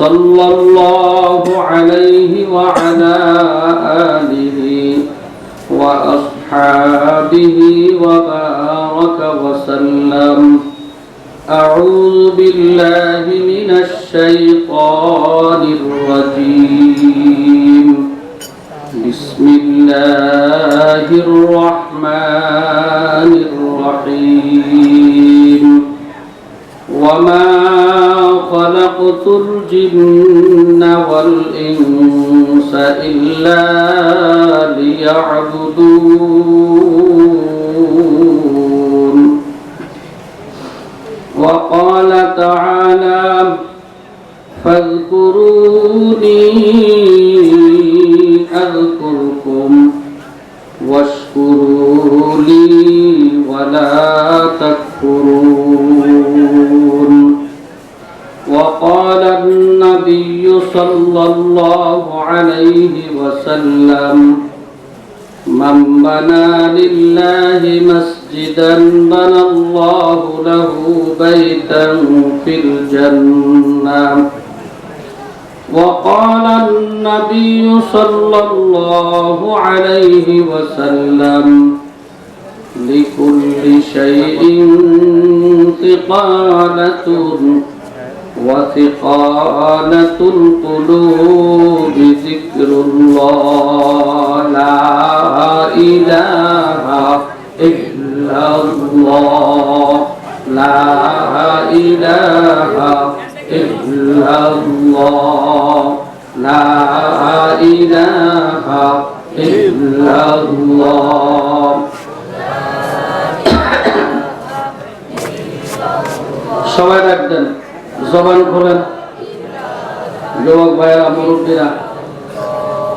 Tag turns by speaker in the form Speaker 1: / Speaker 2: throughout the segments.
Speaker 1: صلى الله عليه وعلى آله وأصحابه وبارك وسلم. أعوذ بالله من الشيطان الرجيم. بسم الله الرحمن الرحيم. وما خلقت الجن والإنس إلا ليعبدون وقال تعالى فاذكروني أذكركم صلى الله عليه وسلم. من بنى لله مسجدا بنى الله له بيتا في الجنة. وقال النبي صلى الله عليه وسلم لكل شيء ثقالة. وثقالة القلوب ذكر الله لا إله إلا الله لا إله إلا الله لا إله إلا الله সবাই রাখবেন জবান খোলেন। যুবক ভাইয়েরা, মুরব্বীরা,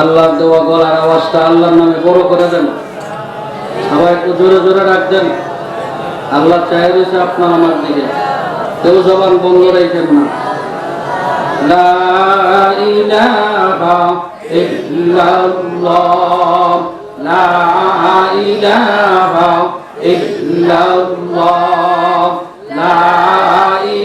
Speaker 1: আল্লাহর দেওয়া গলার আওয়াজটা আল্লাহর নামে বড় করে দেন। সবাই একটু জোরে জোরে রাখবেন আল্লাহ চাই রয়েছে আপনার আমার দিকে। কেউ জবান বন্ধ রেখেন না। লা ইলাহা ইল্লাল্লাহ।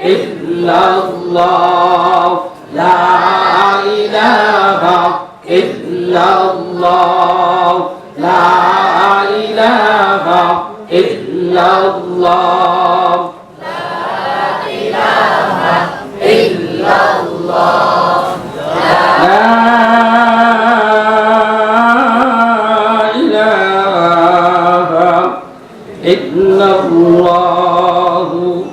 Speaker 1: illallah la ilaha illallah la ilaha illallah la ilaha illallah إلا الله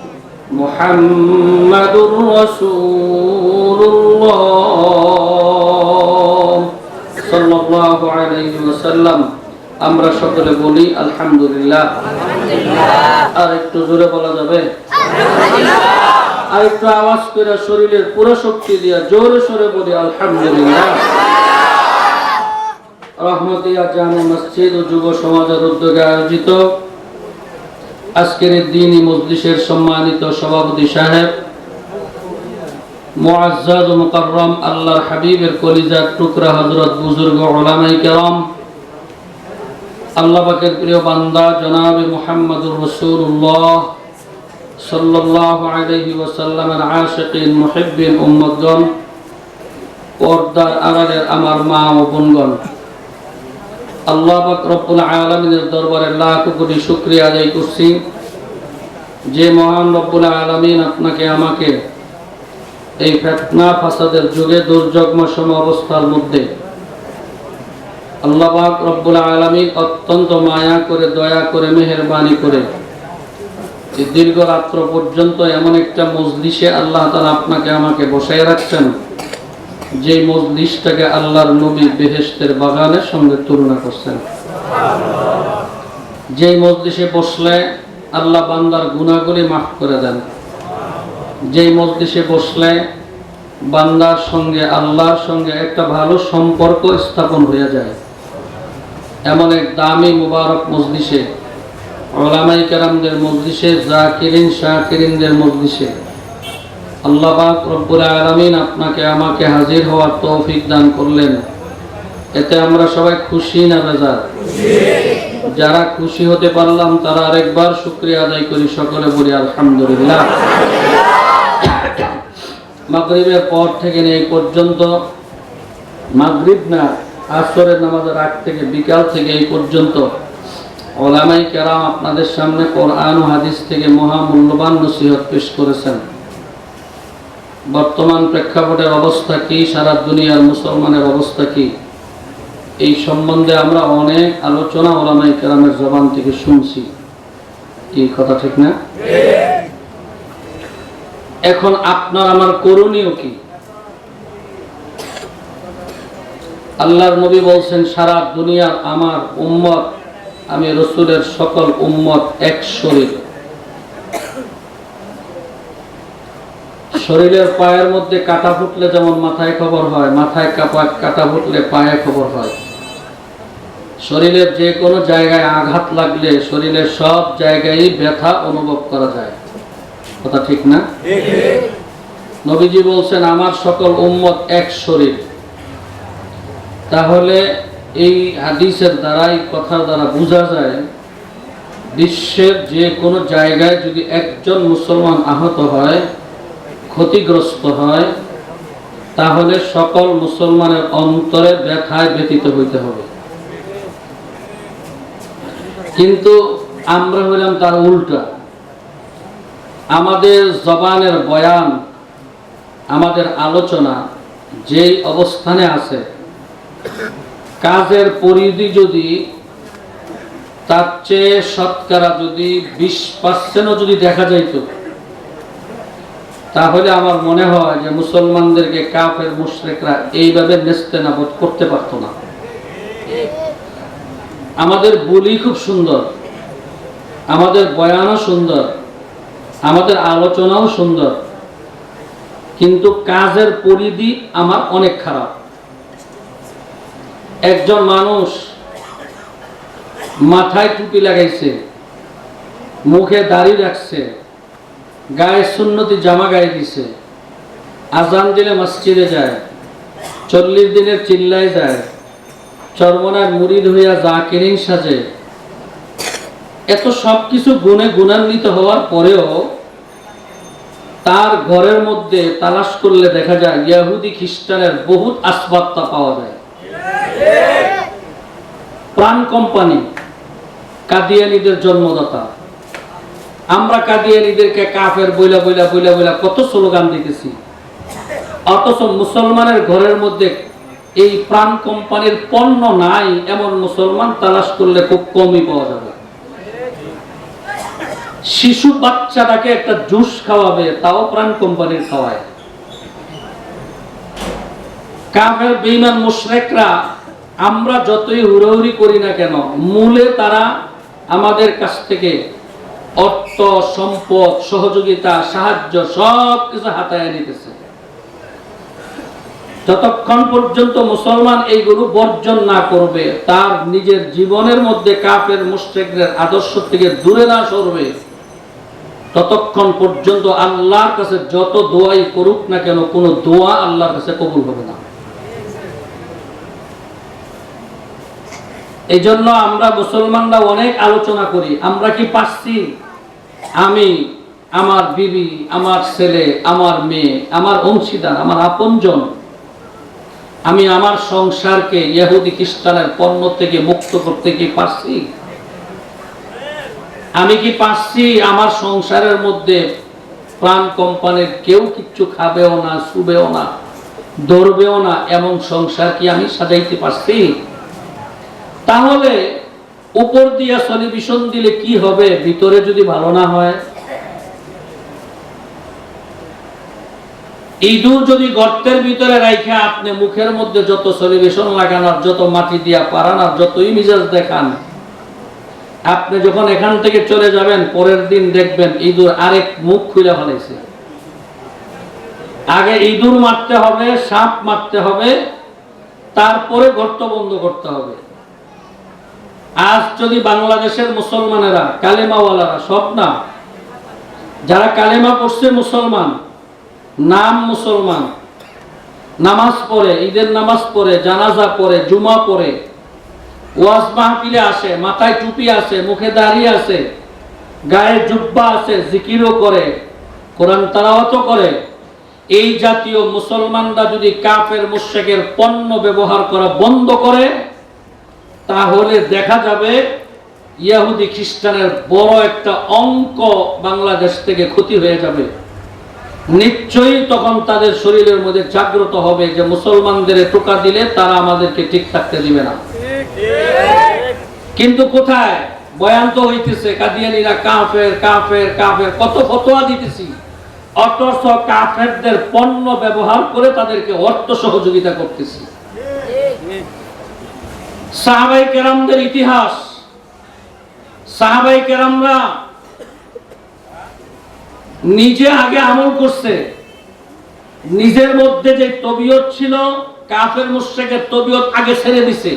Speaker 1: محمد رسول الله صلى الله عليه وسلم আমরা সকলে বলি আলহামদুলিল্লাহ আর একটু জোরে বলা যাবে আর একটু আওয়াজ করে শরীরের পুরো শক্তি দিয়া জোরে সরে বলি আলহামদুলিল্লাহ রহমতিয়া জামে মসজিদ ও যুব সমাজের উদ্যোগে আয়োজিত আজকের দিনই মজলিসের সম্মানিত সভাপতি সাহেব, মুআজ্জাজ ও মুকাররম আল্লাহর হাবিবের কলিজার টুকরা হযরত বুজুর্গ ওলামাই কেরাম, আল্লাহ পাকের প্রিয় বান্দা জনাবে মুহাম্মদুর রাসূলুল্লাহ সাল্লাল্লাহু আলাইহি ওয়াসাল্লামের আশিকিন মুহিব্বিন উম্মতগণ, পর্দার আড়ালের আমার মা ও বোনগণ। আল্লাহ রব্বুল আলামিনের দরবারে লাখ কোটি শুকরিয়া আদায় করছি। যে মহান রব্বুল আলামিন আপনাকে আমাকে এই ফেতনা, ফাসাদের যুগে দুর্যোগ দুর্যগ্মসম অবস্থার মধ্যে আল্লাহ পাক রব্বুল আলামিন অত্যন্ত মায়া করে, দয়া করে, মেহেরবানি করে দীর্ঘ রাত্র পর্যন্ত এমন একটা মজলিসে আল্লাহ তাআলা আপনাকে আমাকে বসায় রাখছেন। যে মজলিসটাকে আল্লাহর নবী বেহেস্তের বাগানের সঙ্গে তুলনা করছেন। যে মজলিসে বসলে আল্লাহ বান্দার গুণাগুলি মাফ করে দেন। যেই মজলিসে বসলে বান্দার সঙ্গে, আল্লাহর সঙ্গে একটা ভালো সম্পর্ক স্থাপন হয়ে যায়। এমন এক দামি, মুবারক মজলিসে ওলামাই কেরামদের মজলিসে, জাকিরিন, শাকিরিনদের মজলিসে আল্লাহ পাক আলামিন আপনাকে, আমাকে হাজির হওয়ার তৌফিক দান করলেন। এতে আমরা সবাই খুশি না বেজার যারা খুশি হতে পারলাম, তারা আরেকবার শুক্রিয়া আদায় করি। সকলে বলি, আলহামদুলিল্লাহ। মাগরিবের পর থেকে এই পর্যন্ত, মাগরিব না, আসরের নামাজের আগ থেকে বিকাল থেকে এই পর্যন্ত ওলামাই কেরাম আপনাদের সামনে কোরআন হাদিস থেকে মহামূল্যবান নসিহত পেশ করেছেন। বর্তমান প্রেক্ষাপটের অবস্থা কি? সারা দুনিয়ার মুসলমানের অবস্থা কি? এই সম্বন্ধে আমরা অনেক আলোচনা ওলামাই কেরামের জবান থেকে শুনছি। এই কথা ঠিক না? এখন আপনার আমার করণীয় কি? আল্লাহর নবী বলছেন, সারা দুনিয়ার আমার উম্মত, আমি রসুলের সকল উম্মত এক শরীর শরীরের পায়ের মধ্যে কাটা ফুটলে যেমন মাথায় খবর হয়, মাথায় কাপা কাটা ফুটলে পায়ে খবর হয়। শরীরের যে কোনো জায়গায় আঘাত লাগলে শরীরের সব জায়গায় ব্যথা অনুভব করা যায়। কথা ঠিক না? নবীজি বলছেন, আমার সকল উম্মত এক শরীর। তাহলে এই হাদিসের দ্বারা এই কথার দ্বারা বোঝা যায়, বিশ্বের যে কোনো জায়গায় যদি একজন মুসলমান আহত হয় ক্ষতিগ্রস্ত হয়, তাহলে সকল মুসলমানের অন্তরে ব্যথায় ব্যতীত হইতে হবে। কিন্তু আমরা হইলাম তার উল্টা। আমাদের জবানের বয়ান, আমাদের আলোচনা যেই অবস্থানে আছে, কাজের পরিধি যদি, তার চেয়ে শতকরা যদি বিশ পার্সেন্টও যদি দেখা যাইত তাহলে আমার মনে হয় যে মুসলমানদেরকে কাফের মুশরেকরা এইভাবে নেস্তে নাবোধ করতে পারতো না। আমাদের বলি খুব সুন্দর, আমাদের বয়ানও সুন্দর, আমাদের আলোচনাও সুন্দর, কিন্তু কাজের পরিধি আমার অনেক খারাপ। একজন মানুষ মাথায় টুপি লাগাইছে, মুখে দাড়ি রাখছে গায়ে সুন্নতি জামা গায়ে দিছে। আজান দিলে মসজিদে যায়। চল্লিশ দিনের চিল্লাই যায়। চর্মনার হইয়া যা কিনিং সাজে। এত সবকিছু গুণে গুণান্বিত হওয়ার পরেও তার ঘরের মধ্যে তালাশ করলে দেখা যায়, ইয়াহুদি খ্রিস্টানের বহুত আসবাবতা পাওয়া যায়। প্রাণ কোম্পানি, কাদিয়ানিদের জন্মদাতা। আমরা কাদিয়ানিদেরকে কাফের বইলা বইলা বইলা বইলা কত স্লোগান দিতেছি। অথচ মুসলমানের ঘরের মধ্যে এই প্রাণ কোম্পানির পণ্য নাই, এমন মুসলমান তালাশ করলে খুব কমই পাওয়া যাবে। শিশু বাচ্চাটাকে একটা জুস খাওয়াবে, তাও প্রাণ কোম্পানির খাওয়ায়। কাফের বেইমান মুশরেকরা, আমরা যতই হুড়োহুড়ি করি না কেন, মূলে তারা আমাদের কাছ থেকে অর্থ, সম্পদ, সহযোগিতা, সাহায্য সব কিছু হাতায় নিতেছে। যতক্ষণ পর্যন্ত মুসলমান এইগুলো বর্জন না করবে, তার নিজের জীবনের মধ্যে কাপের মুশ্রেকদের আদর্শ থেকে দূরে না সরবে, ততক্ষণ পর্যন্ত আল্লাহর কাছে যত দোয়াই করুক না কেন, কোনো দোয়া আল্লাহর কাছে কবুল হবে না। এই জন্য আমরা মুসলমানরা অনেক আলোচনা করি। আমরা কি পাচ্ছি আমি, আমার বিবি, আমার ছেলে, আমার মেয়ে, আমার অংশীদার, আমার আপনজন, আমি আমার সংসারকে ইহুদি খ্রিস্টানের পণ্য থেকে মুক্ত করতে কি পারছি? আমি কি পারছি? আমার সংসারের মধ্যে প্রাণ কোম্পানির কেউ কিচ্ছু খাবেও না, শুবেও না, ধরবেও না, এমন সংসার কি আমি সাজাইতে পারছি? তাহলে উপর দিয়া সলিউশন দিলে কি হবে? ভিতরে যদি ভালো না হয়? ইঁদুর যদি গর্তের ভিতরে রাইখা আপনি মুখের মধ্যে যত সলিউশন লাগানোর যত মাটি দিয়া পারানোর যতই মিজাজ দেখান, আপনি যখন এখান থেকে চলে যাবেন, পরের দিন দেখবেন ইঁদুর আরেক মুখ খুলে ফেলেছে। আগে ইঁদুর মারতে হবে, সাপ মারতে হবে, তারপরে গর্ত বন্ধ করতে হবে। আজ যদি বাংলাদেশের মুসলমানেরা, কালেমাওয়ালারা, সব না, যারা কালেমা পড়ছে মুসলমান, নাম মুসলমান, নামাজ পড়ে, ঈদের নামাজ পড়ে, জানাজা পড়ে, জুমা পড়ে, ওয়াজ মাহফিলে আসে, মাথায় টুপি আছে মুখে দাড়ি আছে গায়ে জুব্বা আছে জিকিরও করে, কোরআন তালাওয়াতও করে, এই জাতীয় মুসলমানরা যদি কাফের মুশেকের পণ্য ব্যবহার করা বন্ধ করে তাহলে দেখা যাবে ইয়াহুদি খ্রিস্টানের বড় একটা অঙ্ক বাংলাদেশ থেকে ক্ষতি হয়ে যাবে। নিশ্চয়ই তখন তাদের শরীরের মধ্যে জাগ্রত হবে যে মুসলমানদের টোকা দিলে তারা আমাদেরকে ঠিক থাকতে দিবে না। কিন্তু কোথায়? বয়ান তো হইতেছে, কাদিয়ানিরা কাফের কাফের কাফের, কত ফতোয়া দিতেছি। অথচ কাফেরদের পণ্য ব্যবহার করে তাদেরকে অর্থ সহযোগিতা করতেছি। সাহাবাই কেরামদের ইতিহাস। সাহাবাই কেরামরা নিজে আগে আমল করছে। নিজের মধ্যে যে তবিয়ত ছিল, কাফের মুশ্রেকের তবিয়ত আগে ছেড়ে দিছে।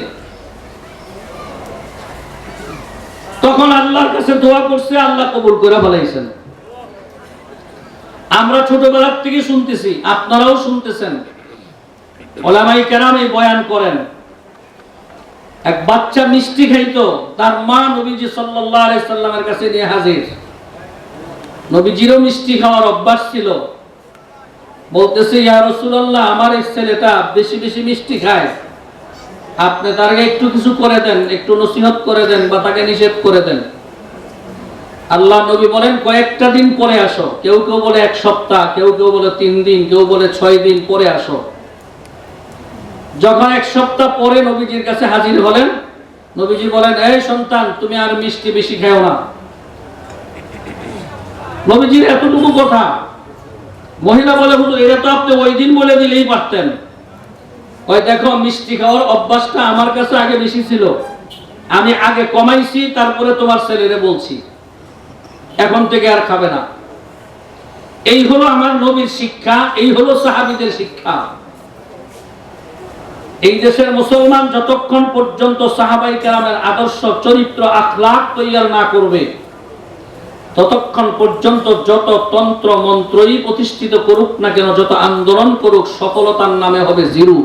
Speaker 1: তখন আল্লাহর কাছে দোয়া করছে, আল্লাহ কবুল করে বলাইছেন আমরা ছোটবেলার থেকে শুনতেছি, আপনারাও শুনতেছেন। ওলামাই কেরাম এই বয়ান করেন। এক বাচ্চা মিষ্টি খাইতো, তার মা নবীজি সাল্লাল্লাহু আলাইহি সাল্লামের কাছে নিয়ে হাজির। নবীজিরও মিষ্টি খাওয়ার অভ্যাস ছিল। বলতেছে, ইয়া রাসূলুল্লাহ, আমার এই ছেলেটা বেশি বেশি মিষ্টি খায়। আপনি তাকে একটু কিছু করে দেন, একটু নসিহত করে দেন বা তাকে নিষেধ করে দেন। আল্লাহ নবী বলেন, কয়েকটা দিন পরে আসো। কেউ কেউ বলে এক সপ্তাহ, কেউ কেউ বলে তিন দিন, কেউ বলে ছয় দিন পরে আসো। যখন এক সপ্তাহ পরে নবীজির কাছে হাজির হলেন, নবীজি বলেন, এই সন্তান, তুমি আর মিষ্টি বেশি খেও না। নবীজির এতটুকু কথা, মহিলা বলে, হুজুর, এটা তো আপনি ওই দিন বলে দিলেই পারতেন। ওই দেখো, মিষ্টি খাওয়ার অভ্যাসটা আমার কাছে আগে বেশি ছিল। আমি আগে কমাইছি, তারপরে তোমার ছেলেরে বলছি। এখন থেকে আর খাবে না। এই হলো আমার নবীর শিক্ষা, এই হলো সাহাবিদের শিক্ষা। এই দেশের মুসলমান যতক্ষণ পর্যন্ত সাহাবাই কেরামের আদর্শ, চরিত্র, আখলাখ তৈয়ার না করবে, ততক্ষণ পর্যন্ত যত তন্ত্র, মন্ত্রই প্রতিষ্ঠিত করুক না কেন, যত আন্দোলন করুক, সফলতার নামে হবে জিরু।